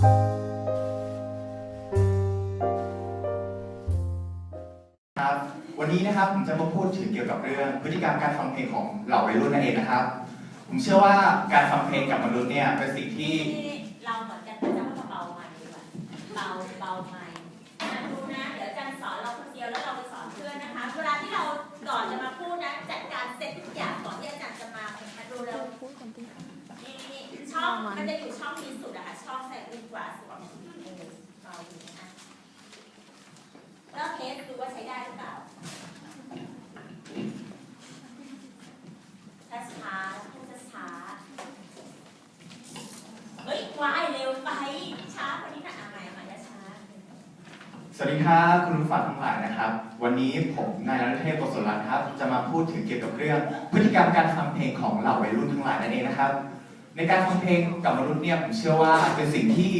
ครับวันนี้นะครับผมจะมาพูดถึงเกี่ยวกับเรื่องพฤติกรรมการฟังเพลงของเหล่าวัยรุ่นนั่นเองนะครับ ผมเชื่อว่าการฟังเพลงกับมนุษย์เนี่ยเป็นสิ่งที่เราเหมือนกันแต่จะว่าเบาไม้ดีกว่าเบาเบาไหม้อะดูนะ เดี๋ยวอาจารย์สอนเราคนเดียวแล้วเราไปสอนเพื่อนนะคะ เวลาที่เราก่อนจะมาพูดนะจัดการเสร็จทุกอย่างก่อนที่อาจารย์จะมามาดูเรานี่นี่ช่องมันจะอยู่ ช่องนี้สุดอะค่ะช่องใส่ลูกกว่าสุดเนี่ยเอเบาดีนะคะแล้วเทสดูว่าใช้ได้หรือเปล่าช้าช้าพูดช้าเฮ้ยวายเร็วไป ช้ากว่านี้นะอะใหม่ใหม่ช้า สวัสดีครับคุณผู้ฟังทั้งหลายนะครับ วันนี้ผมนายรัตเทพโกศลรัตน์ครับ จะมาพูดถึงเกี่ยวกับเรื่อง พฤติกรรมการฟังเพลงของเหล่าวัยรุ่นทั้งหลายนั่นเองนะครับ ในการฟังเพลงกับมนุษย์เนี่ยผมเชื่อว่าเป็นสิ่งที่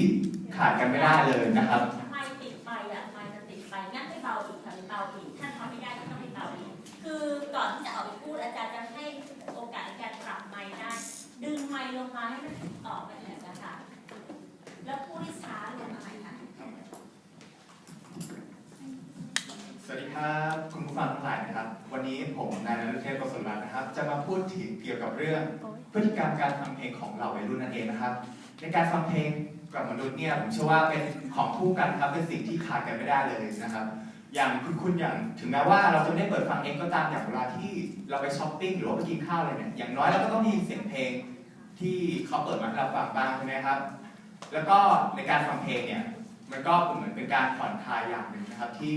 ขาดกันไม่ได้เลยนะครับๆไม่ติดไปอะไม่จะติดไปงั้นไปเบาอีกค่ะไปเบาอีกถ้าทำไม่ได้ก็ต้องไปเบาอีกคือก่อนที่จะออกไปพูดอาจารย์จะให้โอกาสในการปรับไม้ได้ ดึงไม้ลงมาให้มันออกไปแบบนะคะแล้วพูดให้ช้าลงมาใหม่ค่ะสวัสดีครับคุณผู้ฟังทั้งหลายนะครับ วันนี้ผมนายนฤเทพโกศลรัตน์นะครับ จะมาพูดถึงเกี่ยวกับเรื่องพฤติกรรมการฟังเพลงของเหล่าวัยรุ่นนั่นเองนะครับ ในการฟังเพลงกับมนุษย์เนี่ยผมเชื่อว่าเป็นของคู่กันครับเป็นสิ่งที่ขาดกันไม่ได้เลยนะครับ อย่างคุณคุณอย่างถึงแม้ว่าเราจะไม่ได้เปิดฟังเองก็ตามอย่างเวลาที่เราไปช้อปปิ้งหรือว่าไปกินข้าวอะไรเนี่ยอย่างน้อยเราก็ต้องมีเสียงเพลงที่เขาเปิดมาให้เราฟังบ้างใช่ไหมครับ แล้วก็ในการฟังเพลงเนี่ย มันก็เหมือนเป็นการผ่อนคลายอย่างหนึ่งนะครับ ที่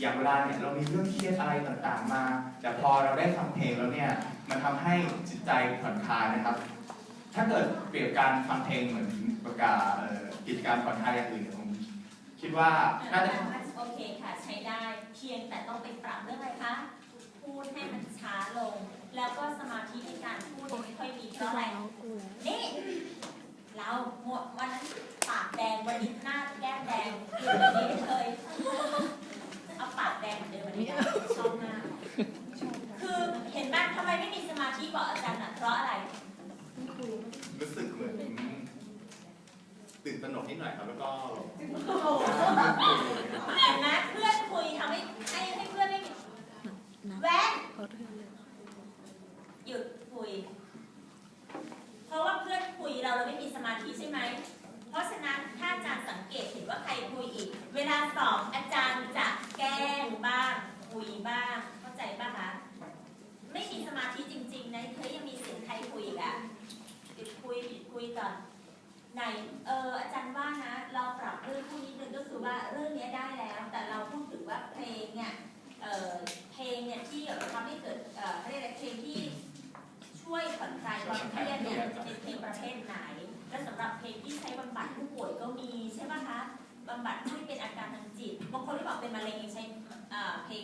อย่างเวลาเนี่ยเรามีเรื่องเครียดอะไรต่างๆมา แต่พอเราได้ฟังเพลงแล้วเนี่ยมันทำให้จิตใจผ่อนคลายนะครับ ถ้าเกิดเปรียบการฟังเพลงเหมือนประกาศกิจกรรมผ่อนคลายอย่างอื่นผมคิดว่าน่าจะโอเคค่ะใช้ได้เพียงแต่ต้องไปปรับเรื่องอะไรคะพูดให้มันช้าลง แล้วก็สมาธิในการพูดไม่ค่อยมีเพราะอะไรนี่เราหมดวันนั้นปากแดงวันนี้หน้าแก้ม แดงดีเคยเอาปากแดงเหมือนเดิมวันนี้ได้ชอบมาก คือเห็นบ้างทำไมไม่มีสมาธิบอกอาจารย์อะเพราะอะไร รู้สึกเหมือนตื่นตระหนกนิดหน่อยครับแล้วก็เห็นไหมเพื่อนคุยทำให้ให้ให้เพื่อนไม่มีแวนหยุดคุย เพราะว่าเพื่อนคุยเราเราไม่มีสมาธิใช่ไหม เพราะฉะนั้นถ้าอาจารย์สังเกตเห็นว่าใครคุยอีก เวลาสอบอาจารย์จะแกล้งบ้างคุยบ้าง เข้าใจป่ะคะ ไม่มีสมาธิจริง ๆ นะเธอยังมีเสียงใครคุยอีกอะหยุดคุยหยุดคุยก่อนไหนเอออาจารย์ว่านะ เราปรับเรื่องพูดนิดนึงก็คือว่าเรื่องนี้ได้แล้ว แต่เราพูดถึงว่าเพลงเนี่ยเออเพลงเนี่ยที่ทำให้เกิดเออเขาเรียกอะไรเพลงที่ช่วยผ่อนคลายความเครียดเนี่ยจะเป็นเพลงประเภทไหน และสำหรับเพลงที่ใช้บำบัดผู้ป่วยก็มีใช่ไหมคะบำบัดที่เป็นอาการทางจิตบางคนที่บอกเป็นมะเร็งยังใช้เพลงใน